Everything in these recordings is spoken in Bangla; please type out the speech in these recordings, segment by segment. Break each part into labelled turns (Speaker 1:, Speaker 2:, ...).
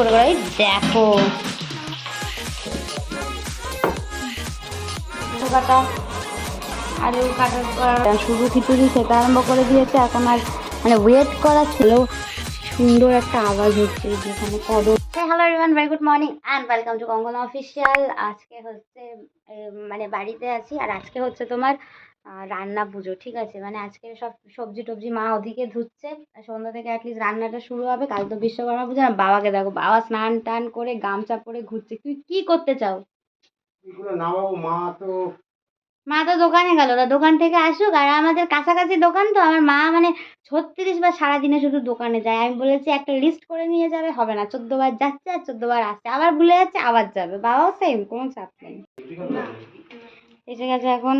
Speaker 1: করে করে দেখো। আলু কাটা আলু কাটার পর খিচুড়ি খেতে আরম্ভ করে দিয়েছে। এখন আর মানে ওয়েট করা ছিল। সুন্দর একটা আওয়াজ হচ্ছে যেখানে কদম hello everyone very good morning and welcome to Kangana official আজকে হচ্ছে মানে বাড়িতে আছি। আর আজকে হচ্ছে তোমার রান্না পুজো ঠিক আছে? মানে আজকে সব সবজি টবজি মা ওদিকে ধুচ্ছে আর সন্ধ্যা থেকে অ্যাটলিস্ট রান্নাটা শুরু হবে। কাল তো বিশ্বকর্মা পুজো না বাবাকে দেখো বাবা স্নান টান করে গামছা পরে ঘুরছে। তুই কি করতে চাও?
Speaker 2: মা তো
Speaker 1: মা তো দোকানে গেল। তা দোকান থেকে আসুক আর আমাদের কাছাকাছি দোকান তো আমার মা মানে ছত্রিশ বার সারাদিনে শুধু দোকানে যায়। আমি বলেছি একটা লিস্ট করে নিয়ে যাবে হবে না। চোদ্দ বার যাচ্ছে আর চোদ্দ বার আসছে। আবার ভুলে যাচ্ছে আবার যাবে। বাবাও সেম কোনো চাপ নেই। এসে গেছে এখন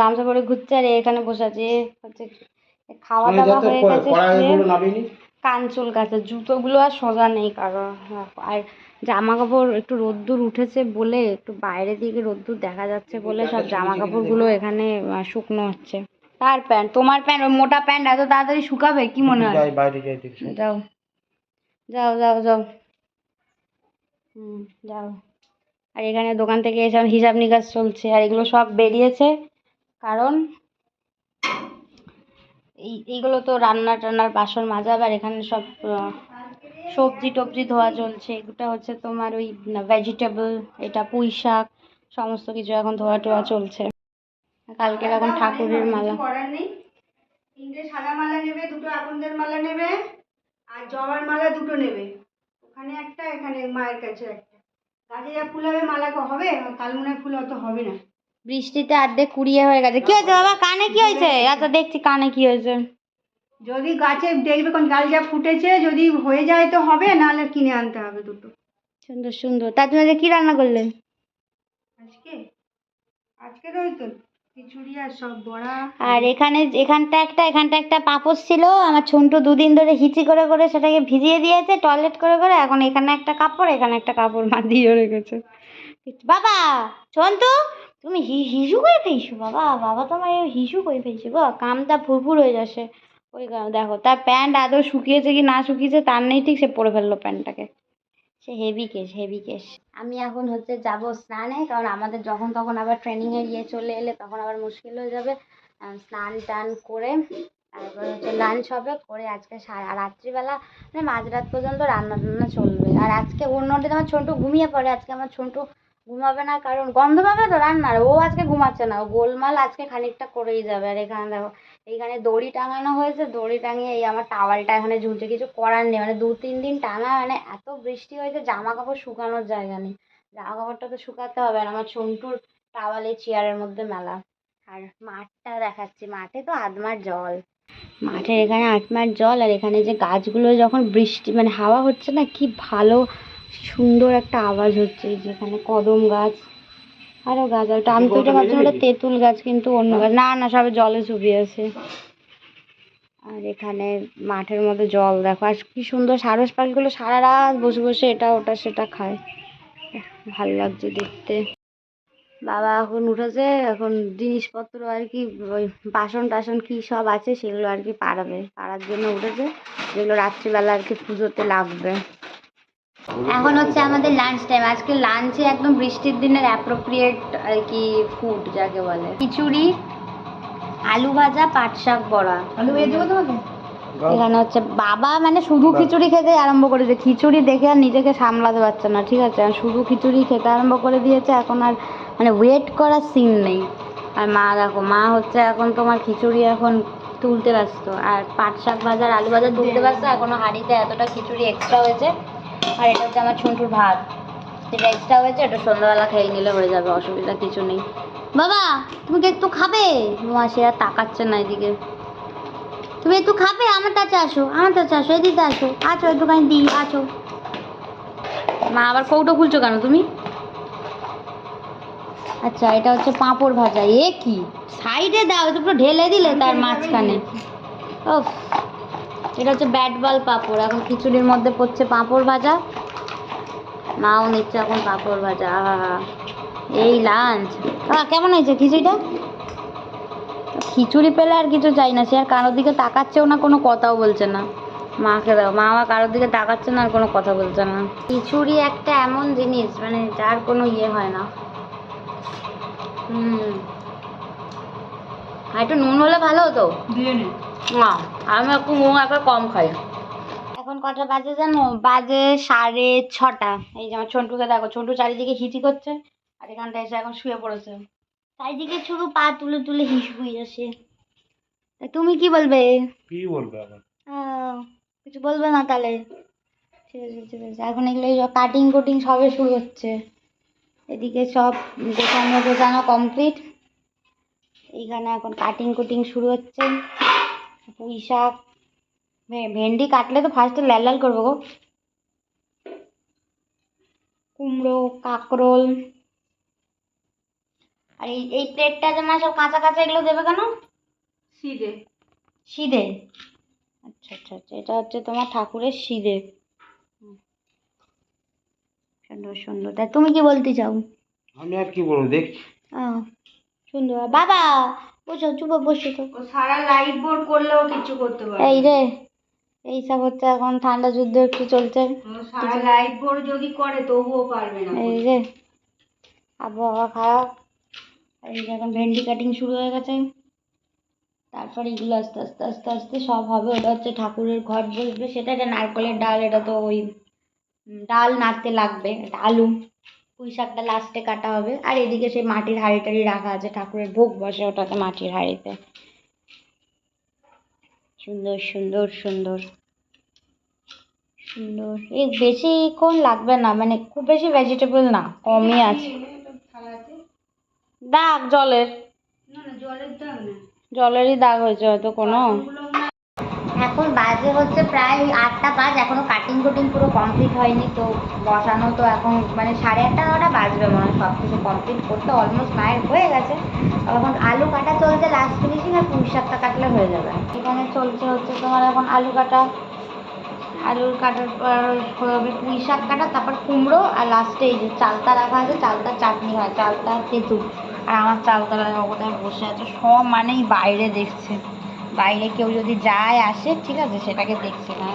Speaker 1: গামছা পরে ঘুরছে আর এখানে বসে আছে। হচ্ছে খাওয়া দাওয়া হয়ে গেছে কান চুলকাচ্ছে জুতোগুলো আর সোজা নেই কারও। আর জামা কাপড় একটু রোদ্দুর উঠেছে বলে একটু বাইরে দিকে রোদ্দুর দেখা যাচ্ছে বলে সব জামা কাপড়গুলো এখানে শুকনো হচ্ছে। তার প্যান্ট তোমার প্যান্ট ওই মোটা প্যান্ট এত তাড়াতাড়ি শুকাবে? কি মনে হয়?
Speaker 2: যাই বাইরে যাই
Speaker 1: যাও। যাও যাও যাও। হুম যাও। আর এখানে দোকান থেকে এসে আমার হিসাব নিকাশ চলছে আর এগুলো সব বেরিয়েছে। কারণ এই এইগুলো তো রান্না টান্নার বাসন মাজা আর এখানে সব সবজি টবজি ধোয়া চলছে। এগুলো হচ্ছে তোমার ওই ভেজিটেবল এটা পুঁই শাক সমস্ত কিছু এখন ধোয়া টোয়া চলছে। কালকের এখন ঠাকুরের মালা।
Speaker 3: তিনটে সাদা মালা নেবে দুটো আকন্দের মালা নেবে আর জবার মালা দুটো নেবে। ওখানে একটা এখানে মায়ের কাছে একটা। গাছে যা ফুল হবে মালা কো হবে কালমুনায় ফুল অত হবে না।
Speaker 1: বৃষ্টিতে আর্ধেক কুড়িয়ে হয়ে গেছে। কি হয়েছে বাবা? কানে কি হয়েছে? এত দেখছি কানে কি হয়েছে।
Speaker 3: যদি গাছে দেখবে কোন গাল যা ফুটেছে যদি হয়ে যায় তো হবে নাহলে কিনে আনতে হবে দুটো।
Speaker 1: সুন্দর সুন্দর। তার জন্য কি রান্না করলে?
Speaker 3: আজকে? আজকে ওই তো খিচুড়ি আর
Speaker 1: এখানে এখানটা একটা এখানটা একটা পাপোশ ছিল। আমার ছন্টু দুদিন ধরে হিচি করে করে সেটাকে ভিজিয়ে দিয়েছে, টয়লেট করে করে। এখন এখানে একটা কাপড়, এখানে একটা কাপড় দিয়ে রেখেছে। বাবা ছন্তু তুমি হিসু করে ফেলছো বাবা বাবা তোমার হিসু করে ফেলছে গো? কামটা ফুরফুর হয়ে যাচ্ছে। ওই দেখো, তার প্যান্ট আদৌ শুকিয়েছে কি না শুকিয়েছে, তার নেই, ঠিক সে পরে ফেলল প্যান্টটাকে। সে হেভি কেস হেভি কেস আমি এখন হচ্ছে যাব স্নানে, কারণ আমাদের যখন তখন আবার ট্রেনিংয়ে গিয়ে চলে এলে তখন আবার মুশকিল হয়ে যাবে। স্নান টান করে, তারপর হচ্ছে লাঞ্চ হবে, করে আজকে সারা রাত্রিবেলা মানে মাঝরাত পর্যন্ত রান্না টান্না চলবে। আর আজকে অন্যদিন আমার ছোটো ঘুমিয়ে পড়ে, আজকে আমার ছোটো ঘুমাবে না, কারণ গন্ধ পাবে তো রান্নার, ও আজকে ঘুমাচ্ছে না, ও গোলমাল আজকে খানিকটা করেই যাবে। আর এখানে দেখো এইখানে দড়ি টাঙানো হয়েছে, দড়ি টাঙিয়ে এই আমার টাওয়ালটা এখানে ঝুলছে। কিছু করার নেই মানে দু তিন দিন টানা মানে এত বৃষ্টি হয়েছে জামা কাপড় শুকানোর জায়গা নেই। জামা কাপড়টা তো শুকাতে হবে আর আমার ছন্টুর টাওয়াল চেয়ারের মধ্যে মেলা। আর মাঠটা দেখাচ্ছি, মাঠে তো আধমার জল। মাঠের এখানে আটমার জল, আর এখানে যে গাছগুলো যখন বৃষ্টি মানে হাওয়া হচ্ছে না, কি ভালো সুন্দর একটা আওয়াজ হচ্ছে যেখানে কদম গাছ। আরও গাছ আর ওটা আমি তো ওটা ভাবছিলাম ওটা তেঁতুল গাছ, কিন্তু অন্য গাছ। না না, সবে জলে চুপিয়ে আছে। আর এখানে মাঠের মধ্যে জল, দেখো, আর কি সুন্দর সারস পাখিগুলো সারা রাত বসে বসে এটা, ওটা, সেটা খায়। ভালো লাগছে দেখতে। বাবা এখন উঠেছে, এখন জিনিসপত্র আর কি, ওই বাসন টাসন কি সব আছে, সেগুলো আর কি পাড়াবে। পাড়ার জন্য উঠেছে, যেগুলো রাত্রিবেলা আর কি পুজোতে লাগবে। এখন হচ্ছে আমাদের লাঞ্চ টাইম আজকে লাঞ্চে একদম বৃষ্টির দিনের অ্যাপ্রোপ্রিয়েট আর কি ফুড যাকে বলে। খিচুড়ি আলু ভাজা পাট শাক বড়া।
Speaker 3: আলু ভেজে দেবো তোমাকে?
Speaker 1: এখানে হচ্ছে বাবা মানে শুধু খিচুড়ি খেতে আরম্ভ করেছে খিচুড়ি দেখে আর নিজেকে সামলাতে পারছে না ঠিক আছে? আর শুধু খিচুড়ি খেতে আরম্ভ করে দিয়েছে এখন আর মানে ওয়েট করার সিন নেই। আর মা দেখো মা হচ্ছে এখন তোমার খিচুড়ি এখন তুলতে ব্যস্ত। আর পাট শাক ভাজা আলু ভাজা তুলতে ব্যস্ত এখনও হাঁড়িতে এতটা খিচুড়ি এক্সট্রা হয়েছে। আর এটা হচ্ছে আমার ছন্টুর ভাত। যেটা এক্সট্রা হয়েছে এটা সন্ধ্যাবেলা খেয়ে নিলে হয়ে যাবে অসুবিধা কিছু নেই। বাবা তুমি কি একটু খাবে? মা সে আর তাকাচ্ছে না এদিকে। তুমি একটু খাবে? আমার কাছে আসো আমার কাছে আসো এদিকে আসো। আছো একটুখানি দিই আছো। মা আবার কৌটো খুলছো কেন তুমি? আচ্ছা এটা হচ্ছে পাঁপড় ভাজা। এ কি? সাইডে দাও এটা পুরো ঢেলে দিলে তার মাঝখানে। ও এটা হচ্ছে ব্যাট বল পাঁপড়। এখন খিচুড়ির মধ্যে পড়ছে পাঁপড় ভাজা। মাও নিচ্ছে এখন পাঁপড় ভাজা আহা এই লাঞ্চ কেমন হয়েছে খিচুড়িটা? খিচুড়ি পেলে আর কিছু চাই না, সে আর কারোর দিকে তাকাচ্ছেও না, কোনো কথাও বলছে না। মাকে দাও, মা আমার কারোর দিকে তাকাচ্ছে না, আর কোনো কথা বলছে না। খিচুড়ি একটা এমন জিনিস মানে যার কোনো ইয়ে হয় না। হুম। আর একটু নুন হলে ভালো হতো?
Speaker 3: দিয়ে নে।
Speaker 1: না আমি একটু নুন একটা কম খাই। এখন কটা বাজে জানো? বাজে সাড়ে ছটা। এই যে আমার ছন্টুকে দেখো ছন্টু চারিদিকে হিচি করছে আর এখানটা এসে এখন শুয়ে পড়েছে। চারিদিকে শুধু পা তুলে তুলে হিসবুই আসে তুমি কি বলবে?
Speaker 2: কি বলবে আবার?
Speaker 1: আহ, কিছু বলবে না তাহলে? ঠিক আছে ঠিক আছে। এখন এগুলো কাটিং কুটিং সবে শুরু হচ্ছে। এদিকে সব গোছানো গোছানো কমপ্লিট এইখানে এখন কাটিং কুটিং শুরু হচ্ছে। পুঁই শাক ভেন্ডি কাটলে তো ফার্স্টে লাল লাল করব গো। কুমড়ো কাঁকরোল আর এই এই প্লেটটা যে মা সব কাঁচা কাঁচা এগুলো দেবে কেন?
Speaker 3: সিদে।
Speaker 1: সিদে? আচ্ছা আচ্ছা আচ্ছা এটা হচ্ছে তোমার ঠাকুরের সিদে। সুন্দর সুন্দর। তা তুমি কি বলতে চাও?
Speaker 2: আমি আর কি বলব দেখ
Speaker 1: আহ, সুন্দর। বাবা বসো চুপ বসো তো
Speaker 3: সারা লাইট বোর্ড করলেও কিছু করতে পারে
Speaker 1: এই রে এইসব হচ্ছে এখন ঠান্ডা যুদ্ধ একটু চলছে।
Speaker 3: সারা লাইট বোর্ড যদি করে তবুও পারবে না
Speaker 1: এই রে আবহাওয়া খারাপ। এই যে এখন ভেন্ডি কাটিং শুরু হয়ে গেছে। তারপরে এগুলো আস্তে আস্তে আস্তে আস্তে সব হবে। ওটা হচ্ছে ঠাকুরের ঘট বসবে। সেটা এটা নারকেলের ডাল এটা তো ওই ডাল নাড়তে লাগবে এটা আলু। পুঁই শাকটা লাস্টে কাটা হবে। আর এদিকে সেই মাটির হাঁড়ি টাড়ি রাখা আছে ঠাকুরের ভোগ বসে ওটাতে মাটির হাঁড়িতে। সুন্দর সুন্দর সুন্দর। সুন্দর। এই বেশিক্ষণ লাগবে না মানে খুব বেশি ভেজিটেবল না কমই আছে। দাগ জলের। জলেরই দাগ হয়েছে হয়তো কোনো। এখন বাজে হচ্ছে প্রায় আটটা বাজ, এখনও কাটিং কুটিং পুরো কমপ্লিট হয়নি, তো বসানো তো এখন মানে সাড়ে আটটা নটা বাজবে মনে সব কিছু কমপ্লিট করতে অলমোস্ট মায়ের হয়ে গেছে। এখন আলু কাটা চলছে লাস্ট ফিনিশিং আর পুঁই শাকটা কাটলে হয়ে যাবে। এখানে চলছে হচ্ছে তোমার এখন আলু কাটা আলুর কাটার পর হবে পুঁই শাক কাটা, তারপর কুমড়ো আর লাস্টে এই যে চালতা রাখা আছে, চালতার চাটনি হয় চালতা তেঁতু আর আমার চালতারা কোথায় বসে আছে, সব মানেই বাইরে দেখছে। বাইরে কেউ যদি যায় আসে ঠিক আছে সেটাকে দেখছে না।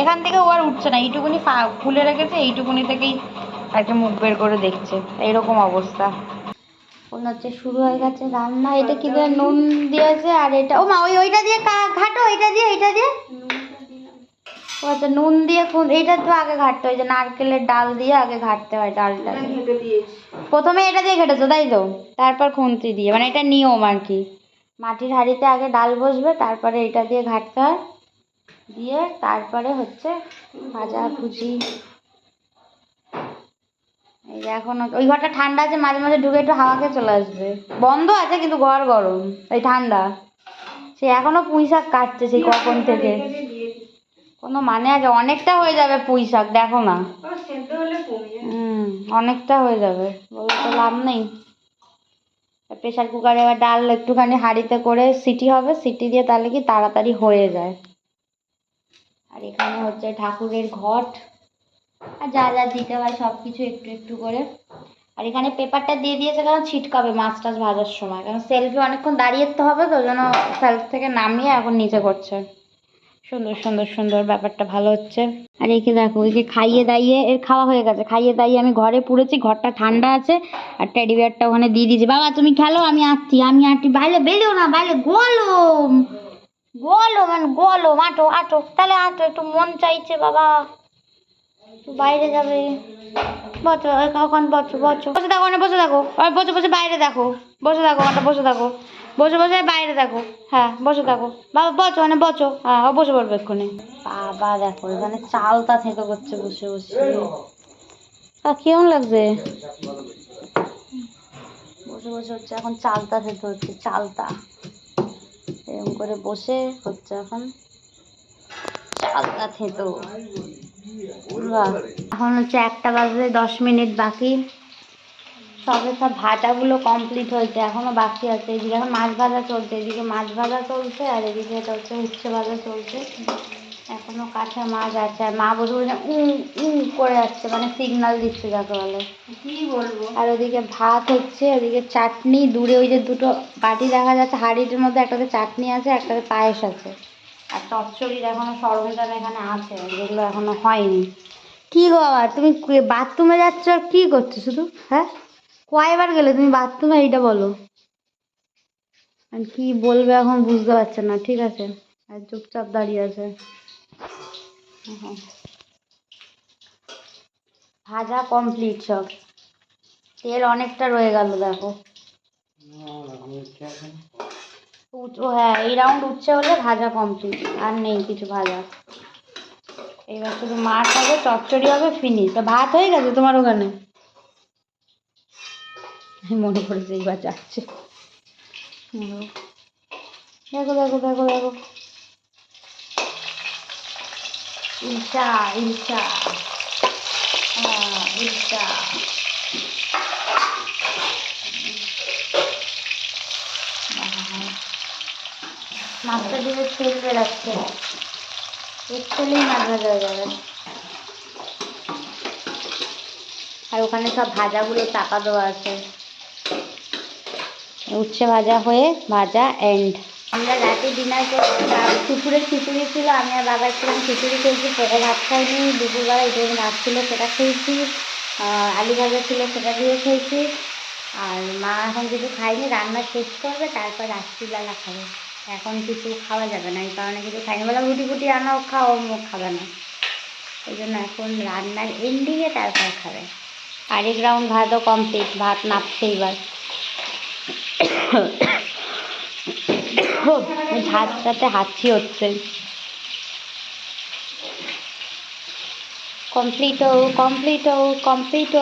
Speaker 1: এখান থেকে ও আর উঠছে না। এইটুকুনি খুলে রেখেছে এইটুকুনি থেকেই একটা মুখ বের করে দেখছে। এরকম অবস্থা। মনে হচ্ছে শুরু হয়ে গেছে রান্না। এটা কি দিয়ে নুন দিয়েছে আর এটা ও মা ওই ওইটা দিয়ে ঘাটো ওইটা দিয়ে এইটা দিয়ে। ও আচ্ছা নুন দিয়ে খুন এইটা তো আগে ঘাটতে হয় যে নারকেলের ডাল দিয়ে আগে ঘাটতে হয় ডালটা।
Speaker 3: ঘেটে
Speaker 1: প্রথমে এটা দিয়ে ঘেটেছো তাই তো? তারপর খুন্তি দিয়ে মানে এটা নিয়ম আর কি। মাটির হাঁড়িতে আগে ডাল বসবে তারপরে এটা দিয়ে ঘাটতে হয়। দিয়ে তারপরে হচ্ছে ভাজা ভুজি। এই যে এখন ওই ঘরটা ঠান্ডা আছে মাঝে মাঝে ঢুকে একটু হাওয়া খেয়ে চলে আসবে। বন্ধ আছে কিন্তু ঘর গরম এই ঠান্ডা। সে এখনও পুঁই শাক কাটছে সেই কখন থেকে। কোনো মানে আছে অনেকটা হয়ে যাবে পুঁই শাক দেখো না। হুম অনেকটা হয়ে যাবে বলে তো লাভ নেই। প্রেশার কুকারে এবার ডাল একটুখানি হাঁড়িতে করে সিটি হবে, সিটি দিয়ে তাহলে কি তাড়াতাড়ি হয়ে যায়। আর এখানে হচ্ছে ঠাকুরের ঘট। আর যা যা দিতে হয় সব কিছু একটু একটু করে। আর এখানে পেপারটা দিয়ে দিয়েছে কারণ ছিটকাবে মাছ টাছ ভাজার সময়। কারণ সেলফি অনেকক্ষণ দাঁড়িয়ে তো হবে তো, যেন সেলফ থেকে নামিয়ে এখন নিচে করছে। সুন্দর সুন্দর সুন্দর ব্যাপারটা ভালো হচ্ছে। আর একে দেখো একে খাইয়ে দাইয়ে, এর খাওয়া হয়ে গেছে। খাইয়ে দাইয়ে আমি ঘরে পুড়েছি, ঘরটা ঠান্ডা আছে, আর টেডি বিয়ারটা ওখানে দিয়ে দিয়েছি। বাবা, তুমি খেলো, আমি আসছি। আমি আসছি। বাইরে বেরিও না, বাইরে গলম গলম মানে গলম। আটো আটো, তাহলে আটো, একটু মন চাইছে বাবা। একটু বাইরে যাবে। বসো, ওখানে বসো বসো। বসে থাকো বসে থাকো। বসে বসে বাইরে দেখো। বসে থাকো ওখানটা বসে থাকো। বসে বসে বাইরে দেখো। হ্যাঁ বসে থাকো বাবা বসো মানে বসো হ্যাঁ ও বসে পড়বে এক্ষুনি। বাবা দেখো এখানে চালতা থেকে করছে বসে বসে। কেমন লাগছে? বসে বসে হচ্ছে এখন চালতা থেকে হচ্ছে চালতা এরকম করে বসে হচ্ছে এখন। চালতা থেতো। বাহ, এখন হচ্ছে একটা বাজে দশ মিনিট বাকি। সবে সব ভাজাগুলো কমপ্লিট হয়েছে এখনও বাকি আছে। এদিকে এখন মাছ ভাজা চলছে এদিকে মাছ ভাজা চলছে আর এদিকে এটা হচ্ছে উচ্ছে ভাজা চলছে। এখনও কাঁচা মাছ আছে আর মা বসে বসে উম উম করে যাচ্ছে মানে সিগনাল দিচ্ছে যাকে বলে।
Speaker 3: কি বলব?
Speaker 1: আর ওদিকে ভাত হচ্ছে ওদিকে চাটনি দূরে ওই যে দুটো বাটি দেখা যাচ্ছে হাঁড়ির মধ্যে একটাতে চাটনি আছে একটাতে পায়েস আছে। আর চচ্চড়ির এখনও সরঞ্জাম এখানে আছে যেগুলো এখনও হয়নি। কি গো বাবা তুমি বাথরুমে যাচ্ছ আর কি করছ শুধু হ্যাঁ? কয়বার গেলে? তুমি বাথরুমে এইটা বলো। কি বলবে এখন বুঝতে পারছে না, ঠিক আছে। আর চুপচাপ দাঁড়িয়ে আছে। ভাজা কমপ্লিট সব। তেল অনেকটা রয়ে গেল, দেখো। উচ- হ্যাঁ এই রাউন্ড উচ্ছে হলে ভাজা কমপ্লিট আর নেই কিছু ভাজা। এবার শুধু মাছ হবে, চচ্চড়ি হবে ফিনিশ ভাত হয়ে গেছে তোমার ওখানে? মনে করেছে এইবার যাচ্ছে। দেখো দেখো দেখো দেখো। ইলশা হ্যাঁ ইলশা মাছটা হয়ে যাবে। আর ওখানে সব ভাজাগুলো চাপা দেওয়া আছে। উচ্ছে ভাজা হয়ে ভাজা এন্ড আমরা রাতে ডিনার করছি দুপুরে খিচুড়ি ছিল, আমি আর বাবা ছিলাম খিচুড়ি খেয়েছি পোকো ভাত খাইনি। দুপুরবেলা এটা ভাত ছিল সেটা খেয়েছি আলু ভাজা ছিল সেটা দিয়ে খেয়েছি। আর মা এখন কিছু খাইনি রান্না শেষ করবে, তারপর রাত্রিবেলা খাবে। এখন কিছু খাওয়া যাবে না, এই কারণে কিছু খাইনি। বললাম রুটি ফুটি আনাও খাও মুখ খাবে না। এই জন্য এখন রান্নার এন্ডিংয়ে তারপর খাবে। আরেক রাউন্ড ভাতও কমপ্লিট ভাত নাপছে এবার। ভাতটাতে হাঁচি হচ্ছে। Complete complete complete?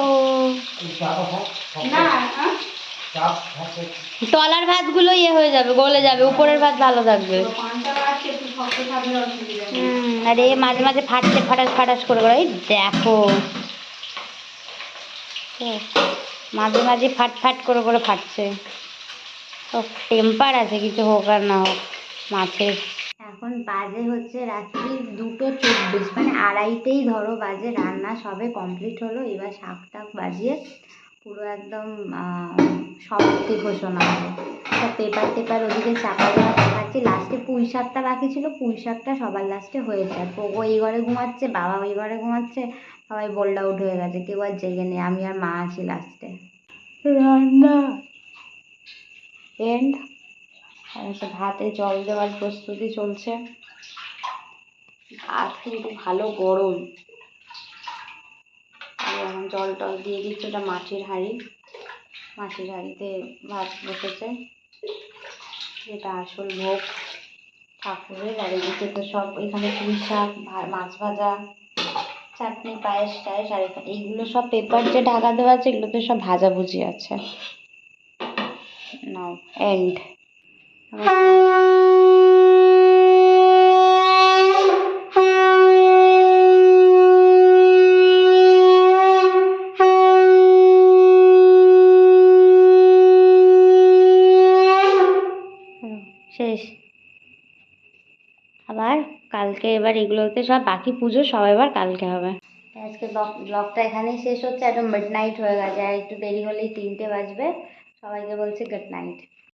Speaker 1: তলার ভাতগুলো ইয়ে হয়ে যাবে গলে যাবে উপরের ভাত ভালো থাকবে। আর মাঝে মাঝে ফাটছে ফাটাস ফাটাস করে করে দেখো। মাঝে মাঝে ফাট ফাট করে করে ফাটছে। টেম্পার আছে কিছু হোক আর না হোক মাছের এখন বাজে হচ্ছে রাত্রি দুটো চব্বিশ মানে আড়াইটেই ধরো বাজে রান্না সবে কমপ্লিট হলো এবার শাক টাক বাজিয়ে পুরো একদম আহ, সমাপ্তি ঘোষণা হলো সব পেপার টেপার ওদিকে চাপা দেওয়া দেখাচ্ছি লাস্টে পুঁই শাকটা বাকি ছিল পুঁই শাকটা সবার লাস্টে হয়েছে। আর পোগো এই ঘরে ঘুমাচ্ছে বাবা ওই ঘরে ঘুমাচ্ছে সবাই বোল্ড আউট হয়ে গেছে কেউ আর জেগে নেই আমি আর মা আছি লাস্টে রান্না এন্ড ভাতে জল দেওয়ার প্রস্তুতি চলছে। ভাত কিন্তু ভালো গরম। এখন জল টল দিয়ে দিচ্ছে ওটা মাটির হাঁড়ি। মাটির হাঁড়িতে ভাত বসেছে। এটা আসল ভোগ। ঠাকুরের আর এদিকে তো সব এখানে পুঁই শাক মাছ ভাজা, চাটনি, পায়েস, টায়েস, আর এইগুলো সব পেপার যে ঢাকা দেওয়া আছে, এগুলোতে সব ভাজাভুজি আছে। নাও এন্ড শেষ। আবার কালকে এবার এগুলোতে সব বাকি পুজো সব এবার কালকে হবে। আজকে ব্লগ ব্লগটা এখানেই শেষ হচ্ছে একদম মিড নাইট হয়ে গেছে আর একটু দেরি হলেই তিনটে বাজবে। সবাইকে বলছি গুড নাইট